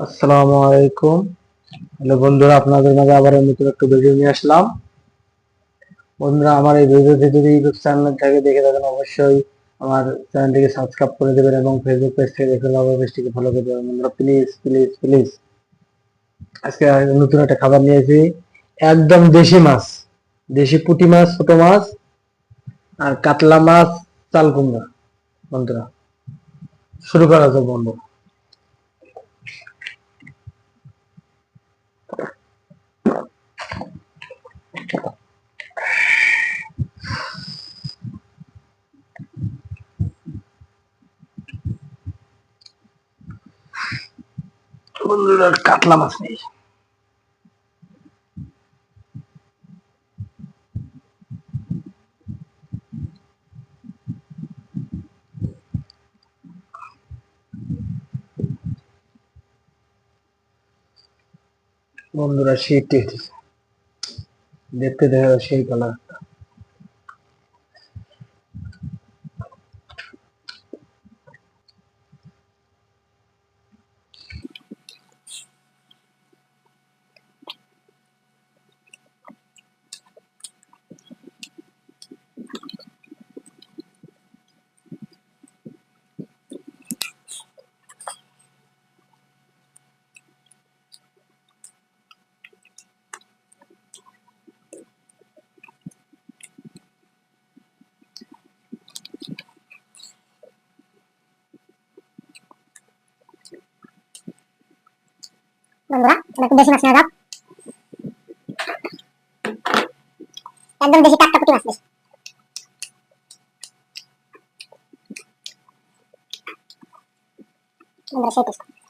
আসসালামু আলাইকুম। হ্যালো বন্ধুরা, আপনাদের মাঝে আবার নতুন একটা ভিডিও নিয়ে আসলাম। বন্ধুরা, আমার এই ভিডিওটি যদি ইউটিউব চ্যানেল দেখে থাকেন, অবশ্যই আমার চ্যানেলটিকে সাবস্ক্রাইব করে দেবেন এবং ফেসবুক পেজ থেকে দেখে পেজটিকে ফলো করে দেবেন। বন্ধুরা প্লিজ প্লিজ প্লিজ আজকে নতুন একটা খাবার নিয়েছি একদম দেশি মাছ। দেশি পুঁটি মাছ, ছোট মাছ, আর কাতলা মাছ, চাল কুমড়া। বন্ধুরা, শুরু করা যাক বন্ধু বন্ধুরা কাতলা মাছ নেই। বন্ধুরা টেস্ট। দেখতে দেখা যায় সেই কালার বন্ধুরা এবার একটু দেশি মাছ নেওয়া যাক একদম দেশি টাটকা পুঁটি মাছ বেশি বন্ধুরা সেই টেস্ট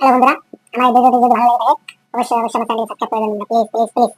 হ্যালো বন্ধুরা, আমার ভিডিওটি যদি ভালো লাগে অবশ্যই অবশ্যই আমার চ্যানেলটি সাবস্ক্রাইব করে দেবেন প্লিজ প্লিজ প্লিজ